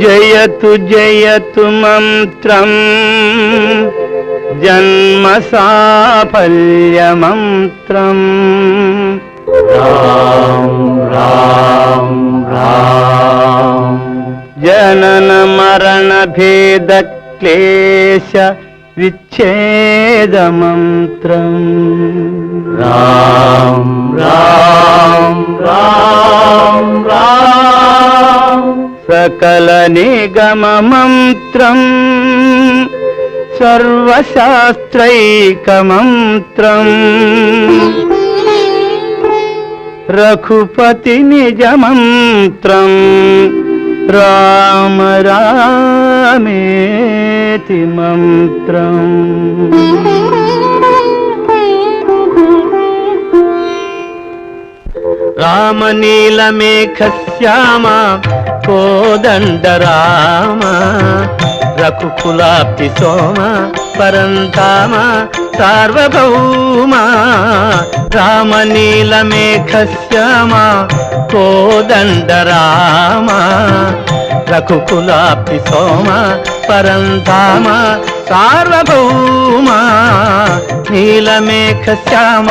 జయతు జయతు మంత్రం. జన్మ సాఫల్య మంత్రం జనన మరణ భేద క్లేశ విచ్ఛేద మంత్రం రామ్ రామ్ రామ్. సకల నిగమ మంత్రం సర్వశాస్త్రైక రఘుపతి నిజమంత్రం రామ రామేతి మంత్రం. రామనీలమేఘ శ్యామ కోదండ రఘుకులాప్తి సోమ పరంతామ సార్వభౌమ రామనీలమేఘ శ్యామ కోదండ రఘుకులాప్తి సోమ పరంతామ సార్వభౌమ నీలమేఘ శ్యామ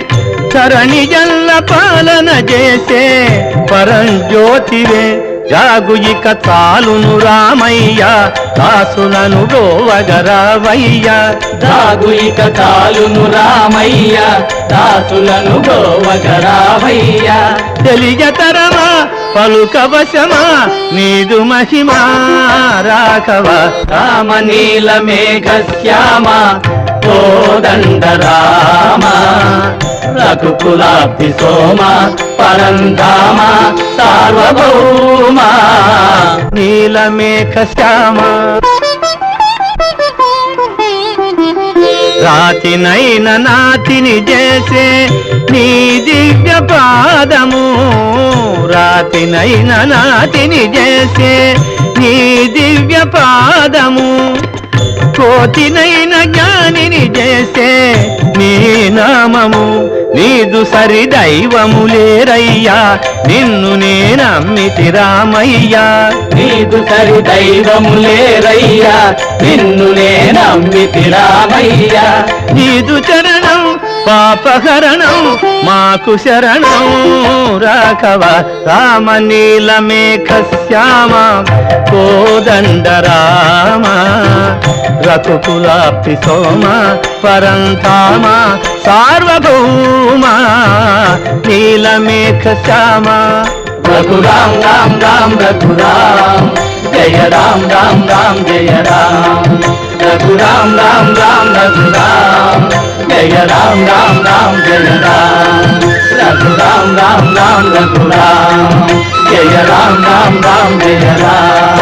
తరణి జల్ల పాలన చేసే పరంజ్యోతివే జాగు ఇక చాలును రామయ్య దాసులను గోవగరావయ్య. ఇక చాలును రామయ్య దాసులను గోవగరామయ్య తెలియతరమా పలుకవశమా నీదు మహిమా రాఘవ. రామనీల మేఘ శ్యామ కోదండ రామ రఘుకులాబ్ది సోమ పరంధామ సార్వభౌమ నీలమేఘ శ్యామ. రాతినైన నాతిని చేసే నీ దివ్య పాదము రాతినైన నాతిని చేసే నీ దివ్య పాదము. కోతినైన జ్ఞానిని చేసే నీ నామము నీదు సరి దైవము లేరయ్యా. నిన్ను నేనమ్మితి రామయ్యా. నీదు సరి దైవము లేరయ్యా. నిన్ను నేనమ్మితి రామయ్య. నీదు చరణం పాపహరణం మాకు శరణం. రాఘవ రామ నీలమేఘ శ్యామ కోదండ రామ రఘుకులాప్తి సోమ పరంతామ సార్వభౌమ నీలమేఘ శ్యామ రఘురాం రామ్ రామ్ రఘురాం జయ రామ్ రామ్ రామ్ జయ రామ్ రఘురాం రామ్ రామ్ రఘురాం జయ రామ్ రామ్ రామ్ జయ రామ్ రఘురాం రామ్ రామ్ రఘురాం జయ రామ్ రామ్ రామ్ జయ రామ్